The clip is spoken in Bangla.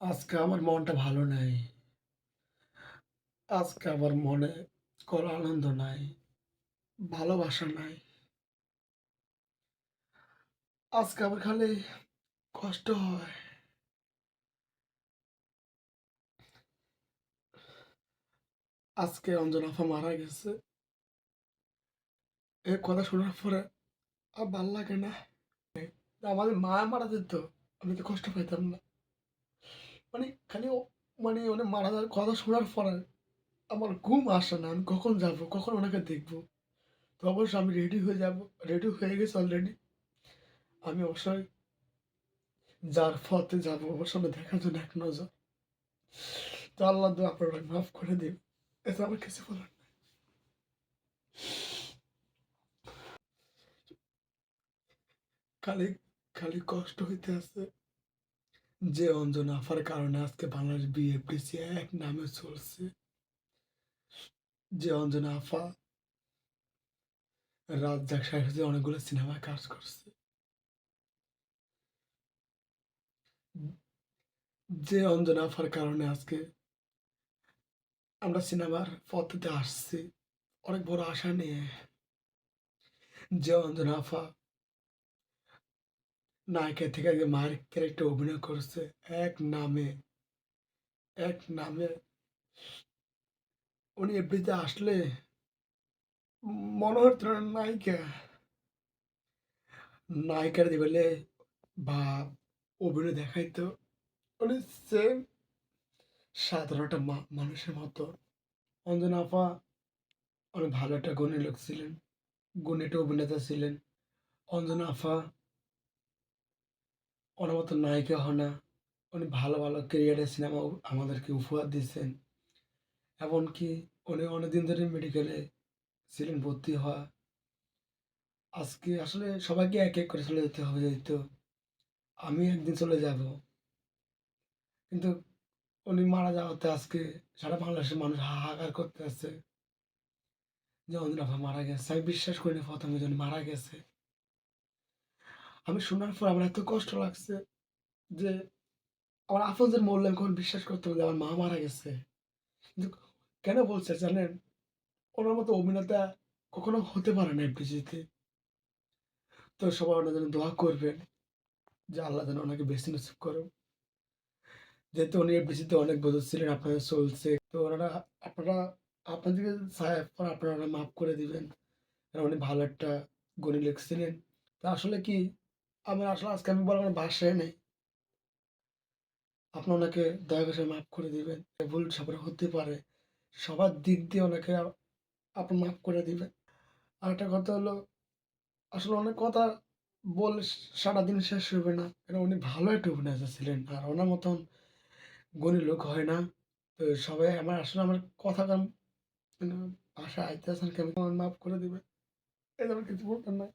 আজকে আমার মনটা ভালো নাই। আজকে আমার মনে কোনো আনন্দ নাই, ভালোবাসা নাই। আজকে আমার খালি কষ্ট হয়। আজকে অঞ্জনা আপা মারা গেছে। এই কথা শোনার পরে আর ভালো লাগে না। আমাদের মা মারা যেত, আমি তো কষ্ট পাইতাম না। মানে খালি মানে উনি মারা যাওয়ার কথা শোনার পরে আমার ঘুম আসে না। আমি কখন যাব? কখন ওনাকে দেখব? তো অবশ্যই আমি রেডি হয়ে যাব। রেডি হয়ে গেছি অলরেডি। আমি অবশ্যই যার পথে যাব ওর সামনে দেখার জন্য এক নজর। তো আল্লাহ দোয়া আপনারা মাফ করে দিন। এতে আমার কিছু বলার নাই। খালি খালি কষ্ট হইতে আছে যে অঞ্জন আফার কারণে আজকে বাংলাদেশ বিএফডিসি এক নামে চলছে। যে অঞ্জনা আফা রাজ্জাক সাহেবের সাথে অনেকগুলো সিনেমায় কাজ করছে। যে অঞ্জন আফার কারণে আজকে আমরা সিনেমার পথেতে আসছি, অনেক বড় আশা নিয়ে। যে অঞ্জনা আফা নায়িকা থেকে আগে মায়ের ক্যারেক্টার অভিনয় করছে। এক নামে এক নামে। উনি এফডিতে আসলে মনে হতো না নায়িকা। নায়িকার বলে বা অভিনয় দেখাইতো, উনি সেম সাধারণ একটা মা- মানুষের মতো। অঞ্জনা আপা অনেক ভালো একটা গুণী লোক ছিলেন, গুণী একটা অভিনেতা ছিলেন। অঞ্জনা আফা ওনার মতো নায়িকা হন উনি ভালো ভালো ক্যারিয়ারের সিনেমা আমাদেরকে উপহার দিয়েছেন। এমনকি উনি অনেকদিন ধরে মেডিকেলে ছিলেন, ভর্তি হওয়া। আজকে আসলে সবাইকে এক এক করে চলে যেতে হবে, যেহেতু আমি একদিন চলে যাব। কিন্তু উনি মারা যাওয়াতে আজকে সারা বাংলাদেশের মানুষ হাহাকার করতে আছে। যে অঞ্জনা মারা গেছে। আমি বিশ্বাস করিনি প্রথমে যে মারা গেছে। আমি শোনার পর আমার এত কষ্ট লাগছে যে আমার বললে আমি কখন বিশ্বাস করতে হবে আমার মা মারা গেছে। কিন্তু কেন বলছে জানেন? ওনার মতো অভিনেতা কখনো হতে পারে না এফডিজিতে তো সবাই ওনার জন্য দোয়া করবেন যে আল্লাহ যেন ওনাকে বেশি নসিব করো যেহেতু উনি এফডিসিতে অনেক বছর ছিলেন, আপনাদের চলছে। তো ওনারা, আপনারা, আপনাদেরকে আপনারা মাফ করে দিবেন। কারণ উনি ভালো একটা গণি লিখছিলেন তা আসলে কি আমার আসলে আজকে আমি বলার কোনো ভাষায় নেই। আপনি ওনাকে দয়া করে মাফ করে দিবেন। ভুল সবার হতে পারে। সবার দিক দিয়ে ওনাকে আপনি মাফ করে দিবেন। আর একটা কথা হলো, আসলে অনেক কথা বলে সারাদিন শেষ হবে না। কারণ উনি ভালো একটা অভিনেতা ছিলেন। আর ওনার মতন গুণী লোক হয় না। তো সবাই আমার, আসলে আমার কথা কাম ভাষা আইতে আসেন কেমন মাফ করে দিবে এই আমার কিছু বলতেন না।